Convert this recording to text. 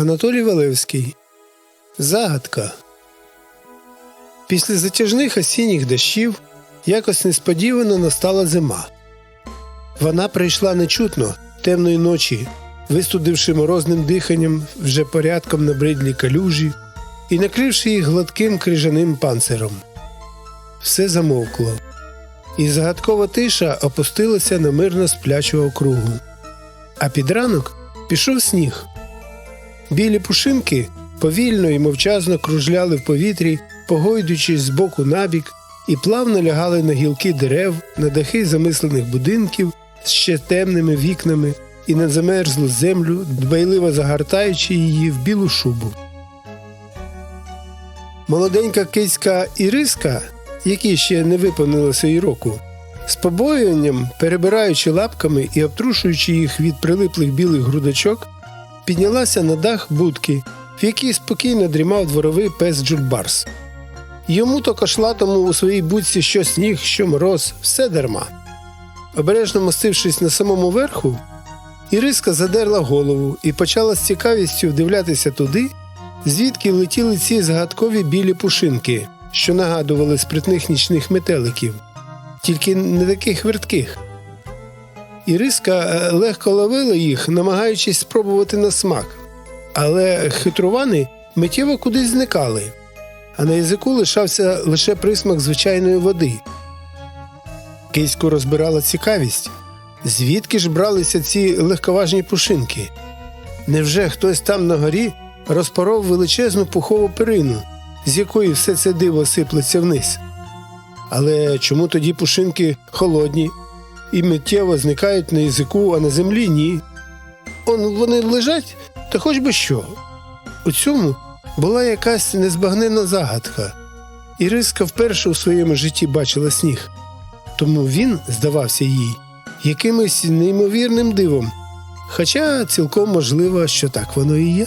Анатолій Валевський. Загадка. Після затяжних осінніх дощів якось несподівано настала зима. Вона прийшла нечутно темної ночі, вистудивши морозним диханням вже порядком набридлі калюжі і накривши їх гладким крижаним панциром. Все замовкло, і загадкова тиша опустилася на мирно сплячу округу. А під ранок пішов сніг. Білі пушинки повільно і мовчазно кружляли в повітрі, погойдуючись з боку набік, і плавно лягали на гілки дерев, на дахи замислених будинків з ще темними вікнами і на замерзлу землю, дбайливо загортаючи її в білу шубу. Молоденька кицька Іриска, якій ще не виповнилося й року, з побоюванням, перебираючи лапками і обтрушуючи їх від прилиплих білих грудочок, піднялася на дах будки, в якій спокійно дрімав дворовий пес Джульбарс. Йому то кошлатому у своїй будці що сніг, що мороз, все дарма. Обережно мостившись на самому верху, Іриска задерла голову і почала з цікавістю вдивлятися туди, звідки летіли ці загадкові білі пушинки, що нагадували спритних нічних метеликів, тільки не таких вертких. Іриска е, легко ловила їх, намагаючись спробувати на смак, але хитрувани миттєво кудись зникали, а на язику лишався лише присмак звичайної води. Киську розбирала цікавість, звідки ж бралися ці легковажні пушинки? Невже хтось там на горі розпоров величезну пухову перину, з якої все це диво сиплеться вниз? Але чому тоді пушинки холодні і миттєво зникають на язику, а на землі ні? Он вони лежать, та хоч би що. У цьому була якась незбагненна загадка. Іриска вперше у своєму житті бачила сніг, тому він здавався їй якимось неймовірним дивом. Хоча цілком можливо, що так воно і є.